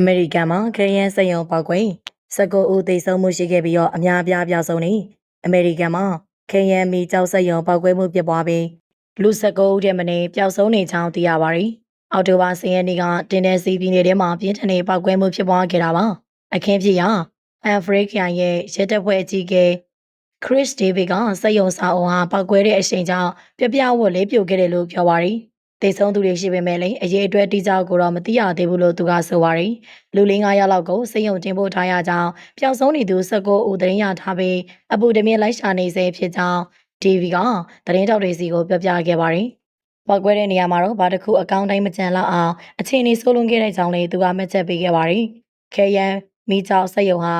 အမေရိကန်မှာခရယန်စက်ယုံပောက်ကွင်း19ဦးသေဆုံးမှုရှိခဲ့ပြီးတော့အများအပြားပျောက်ဆုံးနေအမေရိကန်မှာခရယန်မီကြောက်စက်ယုံပောက်ကွဲမှုဖြစ်ပွားပြီးလူ19ဦးထဲမနေပျောက်ဆုံးနေကြောင်းသိရပါတယ်။အော်တိုဘာ10ရက်နေ့ကတင်တဲ့စီပြည်နယ်ထဲမှာပြင်းထန်တဲ့ပောက်ကွဲမှုဖြစ်ပွားခဲ့တာပါ။အခင်းဖြစ်ရာအန်ဖရိကန်ရဲ့ရဲတပ်ဖွဲ့အကြီးအကဲ Chris David ကစက်ယုံစာအုံဟာပောက်ကွဲတဲ့အချိန်ကြောင့်ပြပြဝတ်လေးပြိုခဲ့တယ်လို့ပြောပါ တယ်။သေဆုံးသူတွေရှိပေမဲ့လည်းအရေးအတွက်တိကျကိုတော့မသိရသေးဘူးလို့သူကဆိုပါတယ်။လူလေး900လောက်ကိုစိတ်ယုံတင်ဖို့ထားရကြောင်းပျောက်ဆုံးနေသူ19ဦးသတင်းရထားပြီးအပူတမြင့်လိုက်ရှာနေစေဖြစ်ကြောင်း DV ကသတင်းတောက်တွေစီကိုပြောပြခဲ့ပါတယ်။ပောက်ကွဲတဲ့နေရာမှာတော့ဘာတစ်ခုအကောင့်တိုင်းမကြံလောက်အောင်အခြေအနေဆိုးလွန်ခဲ့တဲ့ကြောင်းလည်းသူကမှတ်ချက်ပေးခဲ့ပါတယ်။ KN မိချောက်စက်ယုံဟာ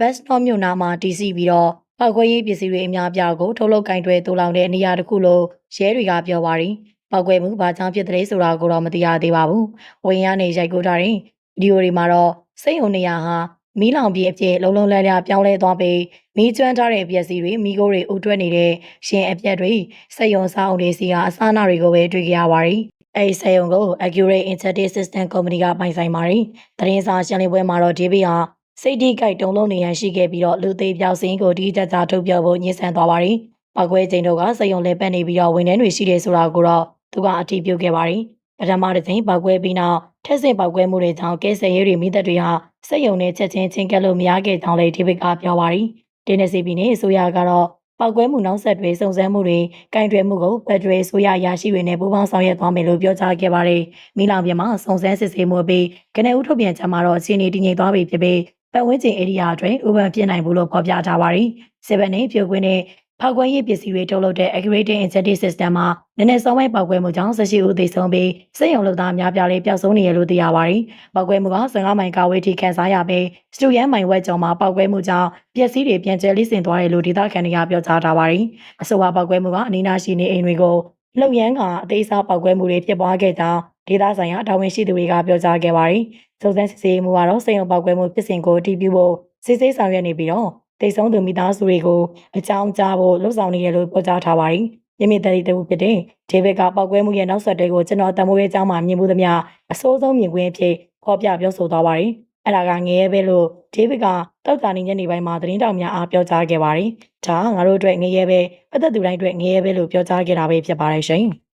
West North မြို့နားမှာတည်ရှိပြီးတော့ပောက်ကွဲရေးပစ္စည်းတွေအများအပြားကိုထုတ်လုပ်ကင်တွယ်တူလောင်တဲ့နေရာတစ်ခုလို့ရဲတွေကပြောပါတယ်။ ပောက်ကွဲမှုဘာကြောင့်ဖြစ်တဲ့ဆိုတာကိုတော့မသိရသေးပါဘူး။ဝင်းရနေရိုက်ကူထားတဲ့ဗီဒီယိုတွေမှာတော့စိတ်ုံနေရာဟာမီးလောင်ပြီးအပြည့်လုံးလုံးလန်းလန်းပြောင်းလဲသွားပြီးမီးကျွမ်းထားတဲ့ပစ္စည်းတွေမိခိုးတွေဥတွက်နေတဲ့ရှင်အပြက်တွေစက်ယုံစားအောင်တွေစီကအစားအနာတွေကိုပဲတွေ့ကြရပါတယ်။အဲဒီစက်ယုံကို Accurate Internet System Company ကပိုင်ဆိုင်ပါတယ်။သတင်းစာရှင်းလင်းပွဲမှာတော့ DB ဟာစိတ်တိကြိုက်တုံလုံးနေရန်ရှိခဲ့ပြီးတော့လူသေးပြောက်စင်းကိုဒီကြကြထုတ်ပြဖို့ညှိဆန်သွားပါတယ်။ပောက်ကွဲချိန်တို့ကစက်ယုံလဲပတ်နေပြီးတော့ဝန်ထမ်းတွေရှိတယ်ဆိုတာကိုတော့ သူကအတည်ပြုခဲ့ပါတယ်။ပထမတစ်ချိန်ပောက်ကွဲပြီးနောက်ထက်ဆင့်ပောက်ကွဲမှုတွေကြောင့်ကဲဆယ်ရဲတွေမိသက်တွေဟာစက်ယုံနဲ့ချက်ချင်းချင်းကပ်လို့မရခဲ့ကြောင်းလည်းဒီဘက်ကပြောပါတယ်။တင်းနေစီပြည်နယ်အစိုးရကတော့ပောက်ကွဲမှုနောက်ဆက်တွဲစုံစမ်းမှုတွေကင်တွယ်မှုကိုဖက်ဒရယ်ဆိုရရရှိတွေနဲ့ပူးပေါင်းဆောင်ရွက်သွားမယ်လို့ပြောကြားခဲ့ပါတယ်။မိလောင်ပြမှာစုံစမ်းစစ်ဆေးမှုပြီးကနေဦးထုတ်ပြန်ချက်မှာတော့အခြေအနေတည်ငြိမ်သွားပြီဖြစ်ပြီးပတ်ဝန်းကျင်ဧရိယာအတွင်းဥပမာပြနိုင်ဘူးလို့ဖော်ပြထားပါတယ်။စစ်ဘက်နဲ့ပြုတ်ကွင်းနဲ့ ဖောက်ခွဲရေးပစ္စည်းတွေထုတ်လုပ်တဲ့ Accurate Incentive System မှာနည်းနည်းစောင်းပိုင်းပောက်ကွဲမှုကြောင့်18ဦးသေဆုံးပြီးစိတ်ယုံလုပ်သားများပြားလေးပျောက်ဆုံးနေရလို့သိရပါတယ်။ပောက်ကွဲမှုက15မိုင်ကာဝေးထိခန်းစားရပြီးစတူယန်မိုင်ဝက်ကျော်မှာပောက်ကွဲမှုကြောင့်ပျက်စီးတွေပြန်ကျဲလိစင်သွားတယ်လို့ဒေသခံတွေကပြောကြားထားပါတယ်။အဆိုပါပောက်ကွဲမှုကအနီးနားရှိနေအိမ်တွေကိုလှုပ်ရမ်းကအသေးစားပောက်ကွဲမှုတွေဖြစ်ပွားခဲ့ကြောင်းဒေသဆိုင်ရာတာဝန်ရှိသူတွေကပြောကြားခဲ့ပါတယ်။စုံစမ်းစစ်ဆေးမှုကတော့စိတ်ယုံပောက်ကွဲမှုဖြစ်စဉ်ကိုတည်ပြုဖို့စစ်ဆေးဆောင်ရွက်နေပြီးတော့ တိတ်ဆုံးသူမိသားစုတွေကိုအကြောင်းကြားဖို့လှုံ့ဆော်နေရလို့ပြောကြားထားပါတယ်။မြင့်မြင့်တရီတူဖြစ်တဲ့ဒေးဗစ်ကပောက်ကွဲမှုရဲ့နောက်ဆက်တွဲကိုကျွန်တော်တမိုးရဲ့အကြောင်းမှာမြင်မှုသမျှအဆိုးဆုံးမြင်ကွင်းအဖြစ်ဖော်ပြပြောဆိုသွားပါတယ်။အဲ့ဒါကငရဲပဲလို့ဒေးဗစ်ကတောက်တာနေညနေပိုင်းမှာသတင်းတောင်များအားပြောကြားခဲ့ပါတယ်။ဒါငါတို့အတွက်ငရဲပဲပတ်သက်သူတိုင်းအတွက်ငရဲပဲလို့ပြောကြားခဲ့တာပဲဖြစ်ပါတယ်ရှင်။